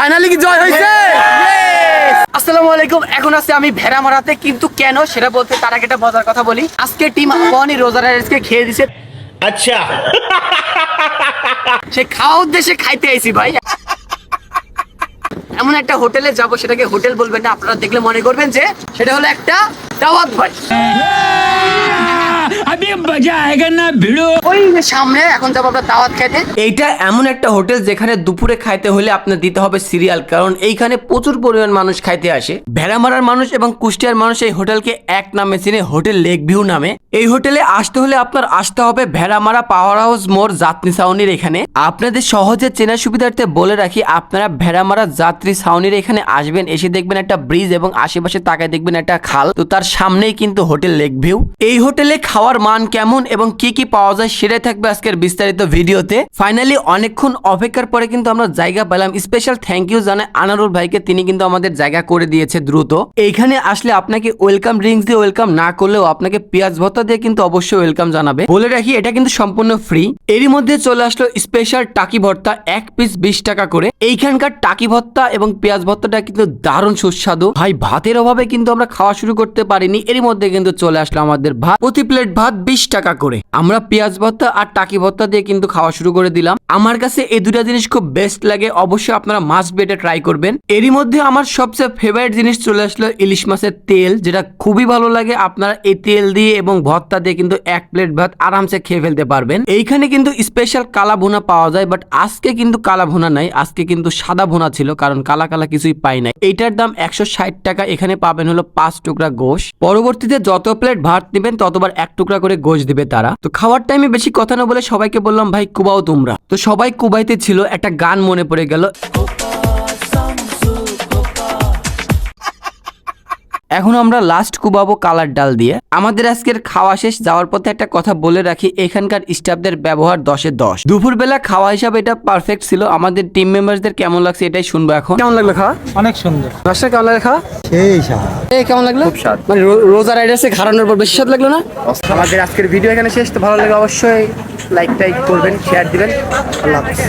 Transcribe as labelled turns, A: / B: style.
A: Finally কি জয় হয়েছে আসসালামু আলাইকুম। এখন আছে আমি ভেড়া মারাতে কিন্তু কেন সেটা বলতে তার আগে একটা মজার কথা বলি। আজকে টিম আফগানি রোজা রাইসকে খেয়ে দিছে।
B: আচ্ছা।
A: সে খাওয়া উদ্দেশ্যে খাইতে আইছি ভাই। এমন একটা হোটেলে যাব সেটাকে হোটেল বলবেন না আপনারা দেখলে মনে করবেন যে সেটা হলো একটা দাওয়াত ভাই।
C: अभी मजा आएगा ना भिड़ो
A: ওই যে সামনে এখন যাবো আমরা দাওয়াত খাইতে
D: এইটা এমন একটা হোটেল যেখানে দুপুরে খাইতে হলে আপনার দিতে হবে সিরিয়াল কারণ এইখানে প্রচুর পরিমাণ মানুষ খাইতে আসে ভেড়ামারার মানুষ এবং কুষ্টিয়ার মানুষ এই হোটেলকে এক নামে চিনে হোটেল লেক ভিউ নামে এই হোটেলে আসতে হলে আপনার আসতে হবে ভেড়ামারা পাওয়ার হাউস মোড় যাত্রী ছাউনির এখানে আপনাদের সহজে চেনা সুবিধার্থে বলে রাখি আপনারা ভেড়ামারা যাত্রী ছাউনির এখানে আসবেন এসে দেখবেন একটা ব্রিজ এবং আশেপাশে তাকায় দেখবেন একটা খাল তো তার সামনেই কিন্তু হোটেল লেক ভিউ এই হোটেলে খাওয়ার মান কেমন এবং কি কি পাওয়া যায় সেটাই থাকবে আজকের বিস্তারিত ভিডিওতে। ফাইনালি অনেকক্ষণ অপেক্ষার পরে কিন্তু আমরা জায়গা পেলাম। স্পেশাল থ্যাংক ইউ জানাই আনারুল ভাইকে। তিনি কিন্তু আমাদের জায়গা করে দিয়েছে দ্রুত। এইখানে আসলে আপনাকে ওয়েলকাম ড্রিঙ্কস দিয়ে ওয়েলকাম না করলেও আপনাকে পেঁয়াজ ভর্তা দিয়ে কিন্তু অবশ্যই ওয়েলকাম জানাবে। বলে রাখি, এটা কিন্তু সম্পূর্ণ ফ্রি এরই মধ্যে চলে আসলো স্পেশাল টাকি ভর্তা, এক পিস বিশ টাকা করে। এইখানকার টাকি ভর্তা এবং পেঁয়াজ ভর্তাটা কিন্তু দারুণ সুস্বাদু। ভাই, ভাতের অভাবে কিন্তু আমরা খাওয়া শুরু করতে পারিনি। এরই মধ্যে কিন্তু চলে আসলো আমাদের ভাত। প্রতি প্লেট ভাত বিশ টাকা করে। আমরা পেঁয়াজ ভর্তা আর টাকি ভর্তা দিয়ে কিন্তু খাওয়া শুরু করে দিলাম। আমার কাছে এই দুটা জিনিস খুব বেস্ট লাগে, অবশ্যই আপনারা মাছ বেটে ট্রাই করবেন। এরই মধ্যে আমার সবচেয়ে ফেভারিট জিনিস চলে আসলো ইলিশ মাছের তেল, যেটা খুবই ভালো লাগে। আপনারা এই তেল দিয়ে এবং ভর্তা দিয়ে কিন্তু এক প্লেট ভাত আরামসে খেয়ে ফেলতে পারবেন। এইখানে কিন্তু স্পেশাল কালা ভুনা পাওয়া যায় বাট আজকে কিন্তু কালা ভুনা নাই। আজকে কিন্তু সাদা ভুনা ছিল, কারণ কালা কালা কিছুই পাই নাই। এইটার দাম একশো ষাট টাকা, এখানে পাবেন হলো পাঁচ টুকরা গোশ। পরবর্তীতে যত প্লেট ভাত নেবেন, ততবার এক টুকরা করে গোশ দিবে তারা। তো খাওয়ার টাইমে বেশি কথা না বলে সবাইকে বললাম ভাই কুবাও তোমরা। তো সবাই কুবাইতে ছিল একটা গান মনে পড়ে গেল। এখন আমরা লাস্ট কুবাবো কালার ডাল দিয়ে। আমাদের আজকের খাওয়া শেষ যাওয়ার পথে একটা কথা বলে রাখি এখানকার স্টাফদের ব্যবহার দশে দশ। দুপুরবেলা খাওয়া হিসাবে এটা পারফেক্ট ছিল। আমাদের টিম মেম্বারদের কেমন লাগছে এটাই শুনব এখন।
A: কেমন লাগল খাওয়া?
E: অনেক সুন্দর।
A: কেমন লাগল খাওয়া?
E: সেই
A: এই কেমন লাগল? মানে রোজা রাইডার্সে খারানোর পর বেশি স্বাদ লাগল না? আমাদের আজকের ভিডিও এখানে শেষ। তো ভালো লাগে অবশ্যই লাইক টাইক করবেন শেয়ার দিবেন। আল্লাহ হাফেজ।